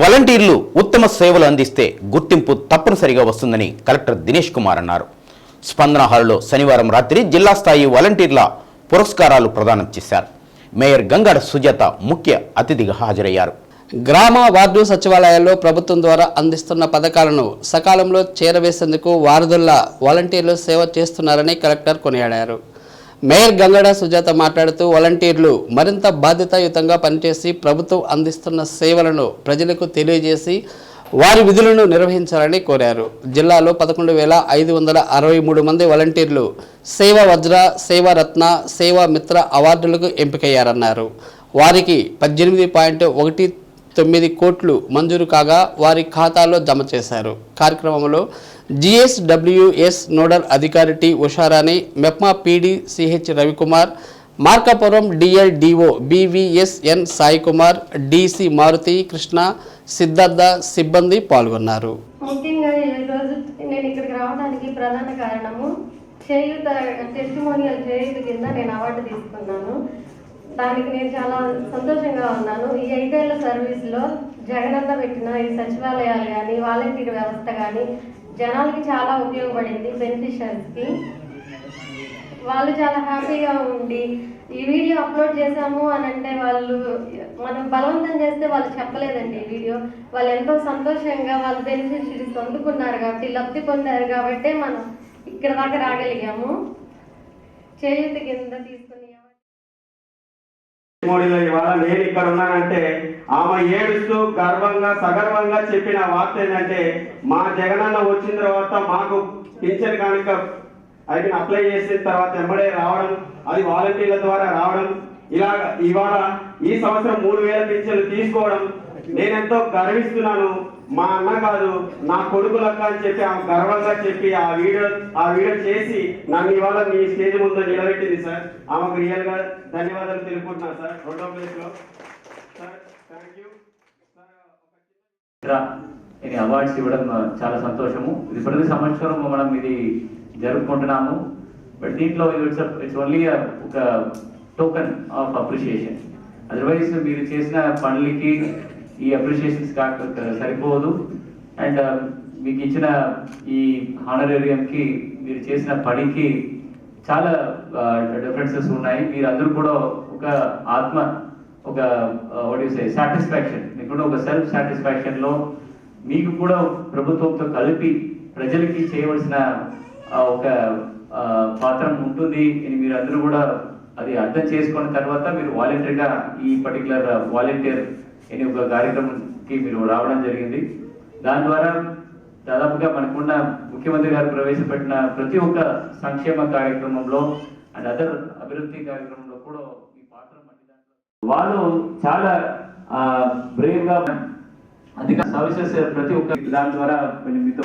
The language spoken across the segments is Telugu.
వాలంటీర్లు ఉత్తమ సేవలు అందిస్తే గుర్తింపు తప్పనిసరిగా వస్తుందని కలెక్టర్ దినేష్ కుమార్ అన్నారు. స్పందన హాల్లో శనివారం రాత్రి జిల్లా స్థాయి వాలంటీర్ల పురస్కారాలు ప్రదానం చేశారు. మేయర్ గంగాడ సుజాత ముఖ్య అతిథిగా హాజరయ్యారు. గ్రామ వార్డు సచివాలయాల్లో ప్రభుత్వం ద్వారా అందిస్తున్న పథకాలను సకాలంలో చేరవేసేందుకు వారధుల్లా వాలంటీర్లు సేవ చేస్తున్నారని కలెక్టర్ కొనియాడారు. మేయర్ గంగడ సుజాత మాట్లాడుతూ వాలంటీర్లు మరింత బాధ్యతాయుతంగా పనిచేసి ప్రభుత్వం అందిస్తున్న సేవలను ప్రజలకు తెలియజేసి వారి విధులను నిర్వహించాలని కోరారు. జిల్లాలో పదకొండు వేల ఐదు వందల అరవై మూడు మంది వాలంటీర్లు సేవ వజ్ర సేవ రత్న సేవా మిత్ర అవార్డులకు ఎంపికయ్యారన్నారు. వారికి పద్దెనిమిది పాయింట్ ఒకటి తొమ్మిది కోట్లు మంజూరు కాగా వారి ఖాతాలో జమ చేశారు. కార్యక్రమంలో జిఎస్డబ్ల్యూఎస్ నోడల్ అధికారి T Usharani MEPMA PD CH Ravikumar Markapuram DLDO BVSN Sai Kumar DC Maruthi Krishna Siddhartha సిబ్బంది పాల్గొన్నారు. ముఖ్యంగా ఈరోజు నేను ఇక్కడికి రావడానికి ప్రధాన కారణము చేయూత టెస్టిమోనియల్ చేయూత కింద నేను అవార్డు తీసుకున్నాను. దానికి నేను చాలా సంతోషంగా ఉన్నాను. ఈ ఐదేళ్ళ సర్వీస్లో జగనన్న పెట్టిన ఈ సచివాలయాలు కానీ వాలంటీర్ వ్యవస్థ కానీ జనాలకి చాలా ఉపయోగపడింది బెనిఫిషియర్స్కి. వాళ్ళు చాలా హ్యాపీగా ఉండి ఈ వీడియో అప్లోడ్ చేశాము అని అంటే వాళ్ళు మనం బలవంతం చేస్తే వాళ్ళు చెప్పలేదండి ఈ వీడియో. వాళ్ళు ఎంతో సంతోషంగా వాళ్ళు బెనిఫిషరీస్ అందుకున్నారు కాబట్టి లబ్ధి పొందారు కాబట్టే మనం ఇక్కడ దాకా రాగలిగాము. చేయూత కింద తీసుకుని మోడీలో ఇవాళ నేను ఇక్కడ ఉన్నానంటే ఆమె ఏడుస్తూ గర్వంగా సగర్వంగా చెప్పిన వార్త ఏంటంటే మా జగనన్న వచ్చిన తర్వాత మాకు పింఛన్ కానుక అది అప్లై చేసిన తర్వాత ఎంబడే రావడం అది వాలంటీర్ల ద్వారా రావడం ఇలా ఇవాళ ఈ సంవత్సరం మూడు వేల పింఛన్లు తీసుకోవడం నేనెంతో గర్విస్తున్నాను. మా అన్న కాదు నా కొడుకులక్క అని చెప్పి ఆమె గర్వంగా చెప్పి ఆ వీడియో ఆ వీడియో చేసి నన్ను ఇవాళ మీ స్టేజ్ ముందు నిలబెట్టింది సార్. ఆమెకు రియల్గా ధన్యవాదాలు తెలుపుకుంటున్నాను సార్. రెండో ప్లేస్లో సార్ థ్యాంక్ యూ ఇది అవార్డ్స్ ఇవ్వడం చాలా సంతోషము. ఇది ప్రతి సంవత్సరం మనం ఇది జరుపుకుంటున్నాము. బట్ దీంట్లో ఇట్స్ ఇట్స్ ఓన్లీ ఒక టోకన్ ఆఫ్ అప్రిషియేషన్ అదర్వైజ్ మీరు చేసిన పనులకి ఈ అప్రిషియేషన్స్ కాక సరిపోదు. అండ్ um, మీకు ఇచ్చిన ఈ హానరేరియంకి మీరు చేసిన పనికి చాలా uh, డిఫరెన్సెస్ ఉన్నాయి. మీరు అందరూ కూడా ఒక ఆత్మ ఒక uh, సే సాటిస్ఫాక్షన్ మీకు కూడా ఒక సెల్ఫ్ సాటిస్ఫాక్షన్లో మీకు కూడా ప్రభుత్వంతో కలిపి ప్రజలకి చేయవలసిన uh, ఒక పాత్ర ఉంటుంది. అని మీరు అందరూ కూడా అది అర్థం చేసుకున్న తర్వాత మీరు వాలంటీర్గా ఈ పర్టికులర్ వాలంటీర్ అనే ఒక కార్యక్రమంకి మీరు రావడం జరిగింది. దాని ద్వారా దాదాపుగా మనకున్న ముఖ్యమంత్రి గారు ప్రవేశపెట్టిన ప్రతి ఒక్క సంక్షేమ కార్యక్రమంలో అండ్ అదర్ అభివృద్ధి కార్యక్రమంలో కూడా మీ పాత్ర వాళ్ళు చాలా బ్రేవ్గా అధిక సర్వీసెస్ ప్రతి ఒక్క దాని ద్వారా మీతో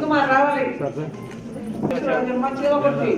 వార్తలు రావాలి. అమ్మ చీమకొట్టి